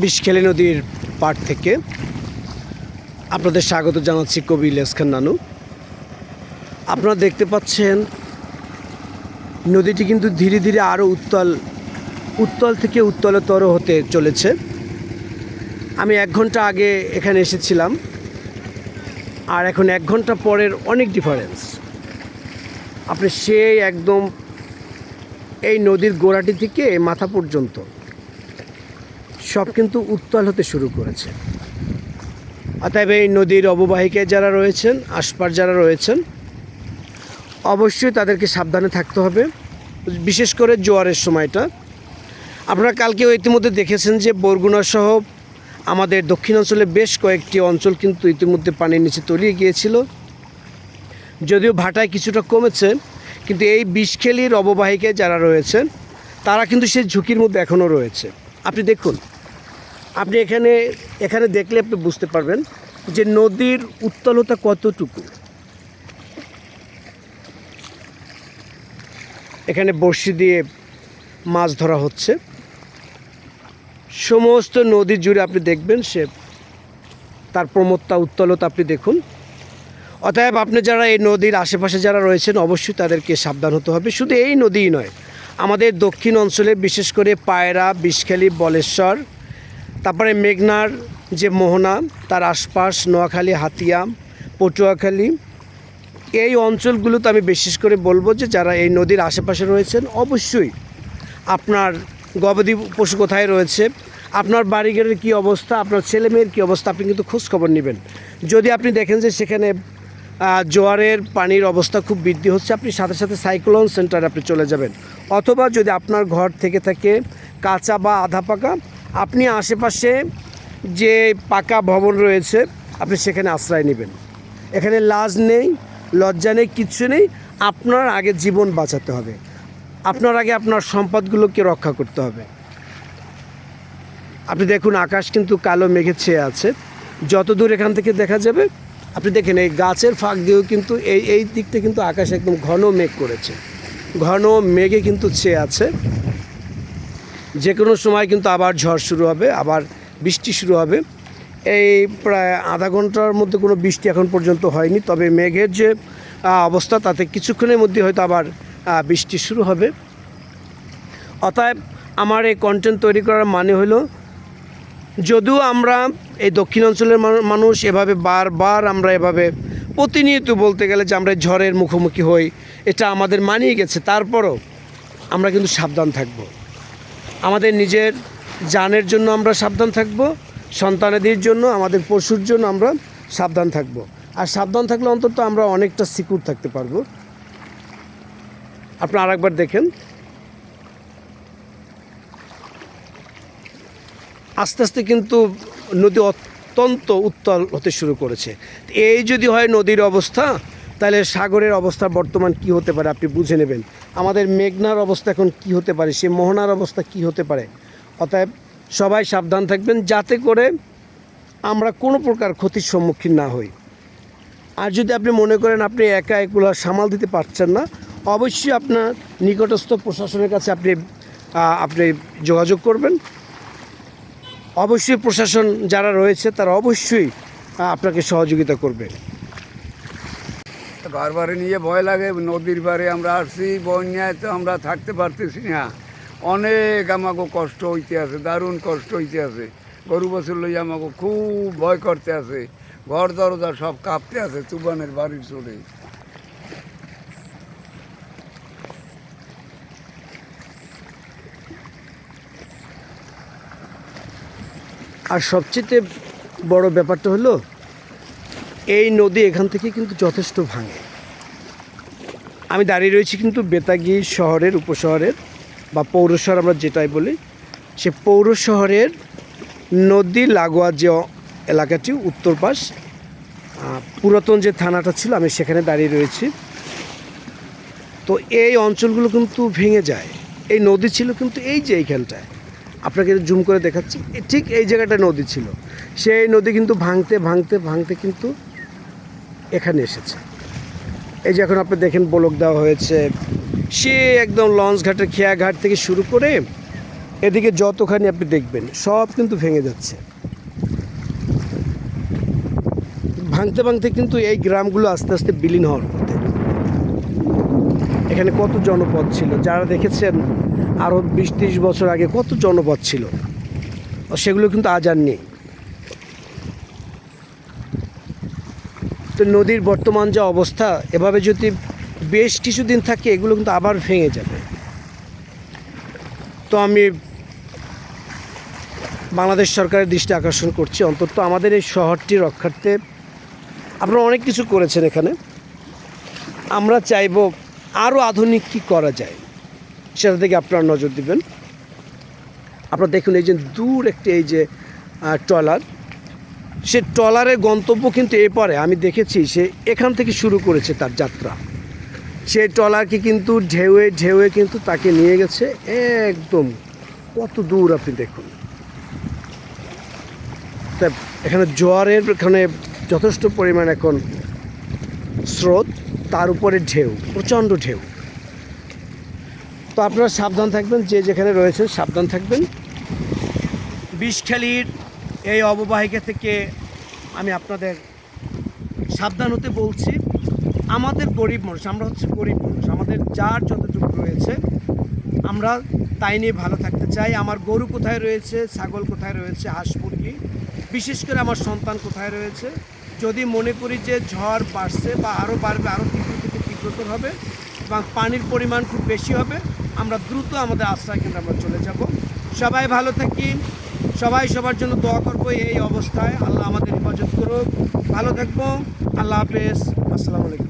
বিষখেলি নদীর পাড় থেকে আপনাদের স্বাগত জানাচ্ছি কবি ইলিয়াস খান নানু। আপনারা দেখতে পাচ্ছেন, নদীটি কিন্তু ধীরে ধীরে আরও উত্তাল, উত্তল থেকে উত্তলতর হতে চলেছে। আমি এক ঘণ্টা আগে এখানে এসেছিলাম, আর এখন এক ঘণ্টা পরের অনেক ডিফারেন্স আপনি সেই একদম এই নদীর গোড়াটি থেকে মাথা পর্যন্ত সব কিন্তু উত্তাল হতে শুরু করেছে। অতএব এই নদীর অববাহিকায় যারা রয়েছেন আশপাশ যারা রয়েছেন, অবশ্যই তাদেরকে সাবধানে থাকতে হবে, বিশেষ করে জোয়ারের সময়টা। আপনারা কালকেও ইতিমধ্যে দেখেছেন যে বরগুনা সহ আমাদের দক্ষিণাঞ্চলে বেশ কয়েকটি অঞ্চল কিন্তু ইতিমধ্যে পানির নিচে তলিয়ে গিয়েছিল। যদিও ভাটায় কিছুটা কমেছে, কিন্তু এই বিষখেলির অববাহিকায় যারা রয়েছেন, তারা কিন্তু সেই ঝুঁকির মধ্যে এখনও রয়েছে। আপনি দেখুন আপনি এখানে এখানে দেখলে আপনি বুঝতে পারবেন যে নদীর উত্তলতা কতটুকু। এখানে বড়শি দিয়ে মাছ ধরা হচ্ছে। সমস্ত নদী জুড়ে আপনি দেখবেন সে, তার প্রমত্তা, উত্তলতা আপনি দেখুন। অতএব আপনি যারা এই নদীর আশেপাশে যারা রয়েছেন, অবশ্যই তাদেরকে সাবধান হতে হবে। শুধু এই নদীই নয়, আমাদের দক্ষিণ অঞ্চলে বিশেষ করে পায়রা, বিষখালী, বলেশ্বর তারপরে মেঘনার যে মোহনা, তার আশপাশ নোয়াখালী, হাতিয়া, পটুয়াখালী, এই অঞ্চলগুলোতে আমি বিশেষ করে বলব যে যারা এই নদীর আশেপাশে রয়েছেন, অবশ্যই আপনার গবাদি পশু কোথায় রয়েছে, আপনার বাড়িঘরের কী অবস্থা, আপনার ছেলে মেয়ের কী অবস্থা, আপনি কিন্তু খোঁজ খবর নেবেন। যদি আপনি দেখেন যে সেখানে জোয়ারের পানির অবস্থা খুব বৃদ্ধি হচ্ছে, আপনি সাথে সাথে সাইক্লোন সেন্টারে আপনি চলে যাবেন। অথবা যদি আপনার ঘর থেকে থাকে কাঁচা বা আধা পাকা আপনি আশেপাশে যে পাকা ভবন রয়েছে, আপনি সেখানে আশ্রয় নেবেন। এখানে লাজ নেই, লজ্জা নেই, কিচ্ছু নেই, আপনার আগে জীবন বাঁচাতে হবে। আপনার আগে আপনার সম্পদগুলোকে রক্ষা করতে হবে। আপনি দেখুন, আকাশ কিন্তু কালো মেঘে ছেয়ে আছে। যত দূর এখান থেকে দেখা যাবে, আপনি দেখেন, এই গাছের ফাঁক দিয়েও কিন্তু এই এই দিকটা কিন্তু আকাশ একদম ঘন মেঘ করেছে। ঘন মেঘে কিন্তু ছেয়ে আছে। যে কোনো সময় কিন্তু আবার ঝড় শুরু হবে, আবার বৃষ্টি শুরু হবে। এই প্রায় আধা ঘণ্টার মধ্যে কোনো বৃষ্টি এখন পর্যন্ত হয়নি, তবে মেঘের যে অবস্থা তাতে কিছুক্ষণের মধ্যে হয়তো আবার বৃষ্টি শুরু হবে। অতএব আমার এই কন্টেন্ট তৈরি করার মানে হলো, যদিও আমরা এই দক্ষিণ অঞ্চলের মানুষ এভাবে বারবার আমরা এভাবে প্রতিনিয়ত বলতে গেলে যে আমরা ঝড়ের মুখোমুখি হই, এটা আমাদের মানিয়ে গেছে, তারপরও আমরা কিন্তু সাবধান থাকব। আমাদের নিজের জানের জন্য আমরা সাবধান থাকব, সন্তানাদির জন্য, আমাদের পশুর জন্য আমরা সাবধান থাকব। আর সাবধান থাকলে অন্তত আমরা অনেকটা সিকিউর থাকতে পারব। আপনি আরেকবার দেখেন। আস্তে আস্তে কিন্তু নদী অত্যন্ত উত্তাল হতে শুরু করেছে। এই যদি হয় নদীর অবস্থা, তাহলে সাগরের অবস্থা বর্তমান কি হতে পারে আপনি বুঝে নেবেন। আমাদের মেঘনার অবস্থা এখন কি হতে পারে? সে মোহনার অবস্থা কি হতে পারে? অতএব সবাই সাবধান থাকবেন যাতে করে আমরা কোনো প্রকার ক্ষতির সম্মুখীন না হই। আর যদি আপনি মনে করেন আপনি একা এগুলো সামাল দিতে পারছেন না, অবশ্যই আপনার নিকটস্থ প্রশাসনের কাছে আপনি আপনি যোগাযোগ করবেন। অবশ্যই প্রশাসন যারা রয়েছে তারা অবশ্যই আপনাকে সহযোগিতা করবে। ঘর নিয়ে ভয় লাগে, নদীর বাড়ি আমরা আসছি, বন্যায় তো আমরা থাকতে পারতেছি না। অনেক আমাকে কষ্ট হইতে আছে, দারুণ কষ্ট হইতে আছে। গরু বছর লই আমাকে খুব ভয় করতে আছে। ঘর দরজা সব কাঁপতে আছে তুবানের বাড়ির চলে আর সবচেয়ে বড় ব্যাপারটা হলো এই নদী এখান থেকে কিন্তু যথেষ্ট ভাঙে। আমি দাঁড়িয়ে রয়েছি কিন্তু বেতাগি শহরের, উপশহরের বা পৌর শহর আমরা যেটাই বলি, সে পৌর শহরের নদী লাগোয়া যে এলাকাটি উত্তর পাশ পুরাতন যে থানাটা ছিল, আমি সেখানে দাঁড়িয়ে রয়েছি। তো এই অঞ্চলগুলো কিন্তু ভেঙে যায়। এই নদী ছিল কিন্তু এই যে এইখানটায়। আপনাকে জুম করে দেখাচ্ছি। ঠিক এই জায়গাটা নদী ছিল। সেই নদী কিন্তু ভাঙতে ভাঙতে ভাঙতে কিন্তু এখানে এসেছে। এই যে এখন আপনি দেখেন ব্লক দেওয়া হয়েছে। সে একদম লঞ্চ ঘাটের খেয়া ঘাট থেকে শুরু করে এদিকে যতখানি আপনি দেখবেন, সব কিন্তু ভেঙে যাচ্ছে। ভাঙতে ভাঙতে কিন্তু এই গ্রামগুলো আস্তে আস্তে বিলীন হওয়ার পথে। এখানে কত জনপদ ছিল? যারা দেখেছেন আরও বিশ ত্রিশ বছর আগে কত জনপদ ছিল? সেগুলো কিন্তু আজ আর নেই। তো নদীর বর্তমান যা অবস্থা, এভাবে যদি বেশ কিছুদিন থাকে, এগুলো কিন্তু আবার ভেঙে যাবে। তো আমি বাংলাদেশ সরকারের দৃষ্টি আকর্ষণ করছি। অন্তত আমাদের এই শহরটি রক্ষার্থে আপনারা অনেক কিছু করেছেন এখানে। আমরা চাইব আরও আধুনিক কী করা যায়, সেটা থেকে আপনারা নজর দিবেন। আপনারা দেখুন এই যে দূর একটি এই যে ট্রলার সে ট্রলারের গন্তব্য কিন্তু এপারে। আমি দেখেছি সে এখান থেকে শুরু করেছে তার যাত্রা। সে ট্রলারকে কিন্তু ঢেউয়ে ঢেউয়ে কিন্তু তাকে নিয়ে গেছে। একদম কত দূর আপনি দেখুন। তা এখানে জোয়ারের এখানে যথেষ্ট পরিমাণ এখন স্রোত, তার উপরে ঢেউ, প্রচণ্ড ঢেউ। তো আপনারা সাবধান থাকবেন, যে যেখানে রয়েছেন সাবধান থাকবেন। বিষখালির এই অববাহিকা থেকে আমি আপনাদের সাবধান হতে বলছি। আমাদের গরিব মানুষ, আমরা হচ্ছে গরিব মানুষ, আমাদের যার যতটুকু রয়েছে, আমরা তাই নিয়ে ভালো থাকতে চাই। আমার গরু কোথায় রয়েছে, ছাগল কোথায় রয়েছে, হাঁস, মুরগি, বিশেষ করে আমার সন্তান কোথায় রয়েছে, যদি মনে করি যে ঝড় বাড়ছে বা আরও বাড়বে আরও তীব্র থেকে তীব্রতর হবে এবং পানির পরিমাণ খুব বেশি হবে, আমরা দ্রুত আমাদের আশ্রয় কেন্দ্রে আমরা চলে যাব। সবাই ভালো থাকি। সবাই সবার জন্য দোয়া করব এই অবস্থায়। আল্লাহ আমাদের হেফাজত করুক। ভালো থাকব। আল্লাহ হাফেজ। আসসালামু আলাইকুম।